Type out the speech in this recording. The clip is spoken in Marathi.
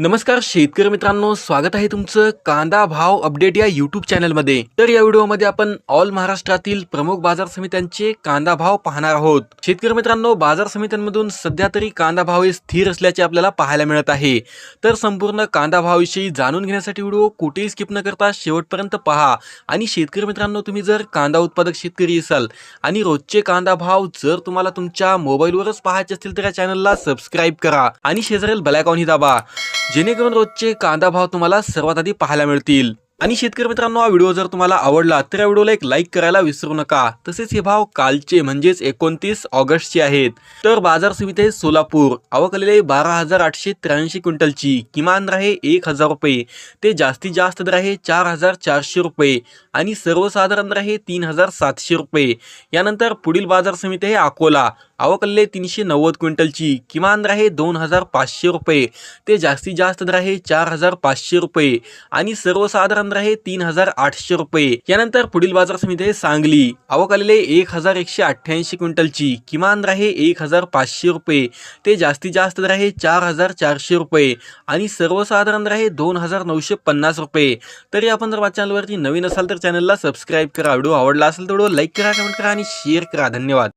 नमस्कार शेतकरी मित्रांनो स्वागत आहे तुमचं कांदा भाव अपडेट या युट्यूब चॅनलमध्ये. तर या व्हिडिओमध्ये आपण ऑल महाराष्ट्रातील प्रमुख बाजार समित्यांचे कांदा भाव पाहणार आहोत. शेतकरी मित्रांनो बाजार समित्यांमधून सध्या तरी कांदा भाव हे स्थिर असल्याचे आपल्याला पाहायला मिळत आहे. तर संपूर्ण कांदा भावाविषयी जाणून घेण्यासाठी व्हिडिओ कुठेही स्किप न करता शेवटपर्यंत पहा. आणि शेतकरी मित्रांनो तुम्ही जर कांदा उत्पादक शेतकरी असाल आणि रोजचे कांदा भाव जर तुम्हाला तुमच्या मोबाईलवरच पाहायचे असतील तर या चॅनलला सबस्क्राईब करा आणि शेजारील बेलायकॉनही दाबा. जेणेकरून रोजचे कांदा भाव तुम्हाला सर्वात आधी पाहायला मिळतील. आणि शेतकरी मित्रांनो हा व्हिडिओ जर तुम्हाला आवडला तर या व्हिडिओला एक लाईक करायला विसरू नका. तसेच हे भाव कालचे म्हणजेच एकोणतीस ऑगस्टचे आहेत. तर बाजार समिती आहे सोलापूर. आवक आलेले बारा हजार आठशे त्र्याऐंशी क्विंटलची. किमान दर आहे एक हजार रुपये. ते जास्तीत जास्त दर आहे चार हजार चारशे रुपये. आणि सर्वसाधारण दर आहे तीन हजार सातशे रुपये. यानंतर पुढील बाजार समिती आहे अकोला. आवक तीनशे नव्वद क्विंटलची. किमान दर आहे दोन हजार पाचशे रुपये. ते जास्तीत जास्त दर आहे चार हजार पाचशे रुपये. आणि सर्वसाधारण दर आहे तीन हजार आठशे रुपये. यानंतर पुढील बाजार समिती आहे सांगली. आवक आलेले एक हजार एकशे अठ्ठ्याऐंशी क्विंटलची. किमान दर आहे एक हजार पाचशे रुपये. ते जास्तीत जास्त दर आहे चार हजार चारशे रुपये. आणि सर्वसाधारण दर आहे दोन हजार नऊशे पन्नास रुपये. तरी आपण जर माझ्या चॅनलवरती नवीन असाल तर चॅनलला सबस्क्राईब करा. व्हिडिओ आवडला असेल तर व्हिडिओ लाईक करा कमेंट करा आणि शेअर करा. धन्यवाद.